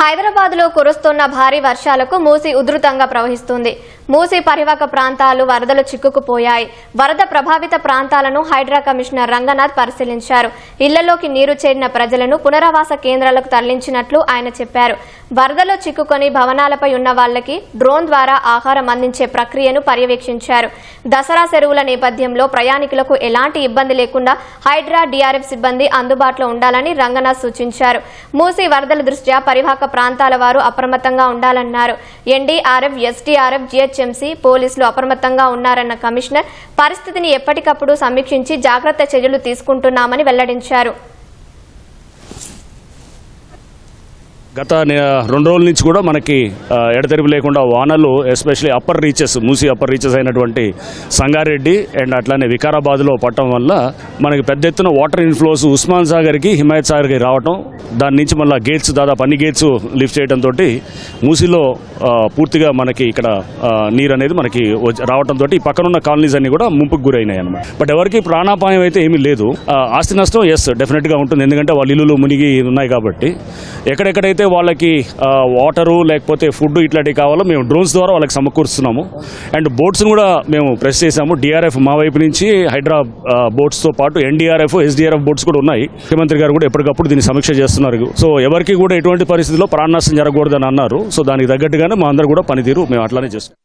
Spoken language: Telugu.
హైదరాబాద్లో కురుస్తున్న భారీ వర్షాలకు మూసి ఉధృతంగా ప్రవహిస్తుంది. మూసి పరివాహక ప్రాంతాలు వరదలు చిక్కుకుపోయాయి. వరద ప్రభావిత ప్రాంతాలను హైడ్రా కమిషనర్ రంగనాథ్ పరిశీలించారు. ఇళ్ళలోకి నీరు చేరిన ప్రజలను పునరావాస కేంద్రాలకు తరలించినట్లు ఆయన చెప్పారు. వరదలో చిక్కుకొని భవనాలపై ఉన్న వాళ్ళకి డ్రోన్ ద్వారా ఆహారం అందించే ప్రక్రియను పర్యవేక్షించారు. దసరా సెరువుల నేపథ్యంలో ప్రయాణికులకు ఎలాంటి ఇబ్బంది లేకుండా హైడ్రా డిఆర్ఎఫ్ సిబ్బంది అందుబాటులో ఉండాలని రంగనాథ్ సూచించారు. మూసి వరదల దృష్ట్యా పరివాహక ప్రాంతాల వారు అప్రమత్తంగా ఉండాలన్నారు. ఎన్డీఆర్ఎఫ్ ఎస్డీఆర్ఎఫ్ జీహెచ్ఎంసీ పోలీసులు అప్రమత్తంగా ఉన్నారన్న కమిషనర్ పరిస్థితిని ఎప్పటికప్పుడు సమీక్షించి జాగ్రత్త చర్యలు తీసుకుంటున్నామని వెల్లడించారు. గత రెండు రోజుల నుంచి కూడా మనకి ఎడతెరిపి లేకుండా వానలు especially upper reaches Musi upper reaches అయినటువంటి సంగారెడ్డి అండ్ అట్లానే వికారాబాద్లో పట్టడం వల్ల మనకి పెద్ద ఎత్తున వాటర్ ఇన్ఫ్లోస్ ఉస్మాన్ సాగర్కి హిమాయత్ సాగర్కి రావటం దాని నుంచి మళ్ళీ గేట్స్ దాదాపు అన్ని గేట్స్ లిఫ్ట్ చేయడంతో మూసిలో పూర్తిగా మనకి ఇక్కడ నీరు అనేది మనకి వచ్చి- రావడంతో ఈ పక్కన ఉన్న కాలనీస్ అన్ని కూడా ముంపుకు గురైనాయి అనమాట బట్ ఎవరికి ప్రాణాపాయం అయితే ఏమీ లేదు. ఆస్తి నష్టం ఎస్ డెఫినెట్గా ఉంటుంది. ఎందుకంటే వాళ్ళ ఇల్లులు మునిగి ఉన్నాయి కాబట్టి. ఎక్కడెక్కడైతే వాళ్ళకి వాటరు లేకపోతే ఫుడ్ ఇట్లాంటివి కావాలో మేము డ్రోన్స్ ద్వారా వాళ్ళకి సమకూరుస్తున్నాము. అండ్ బోట్స్ను కూడా మేము ప్రెస్ చేసాము డిఆర్ఎఫ్ మా వైపు నుంచి హైడ్రా బోట్స్తో పాటు ఎన్డీఆర్ఎఫ్ ఎస్డీఆర్ఎఫ్ బోట్స్ కూడా ఉన్నాయి. ముఖ్యమంత్రి గారు కూడా ఎప్పటికప్పుడు దీన్ని సమీక్ష చేస్తున్నారు. సో ఎవరికి కూడా ఎటువంటి పరిస్థితిలో ప్రాణనాశం జరగకూడదని అన్నారు. సో దానికి తగ్గట్టుగానే మా అందరూ కూడా పనితీరు. మేము అట్లానే చేస్తాం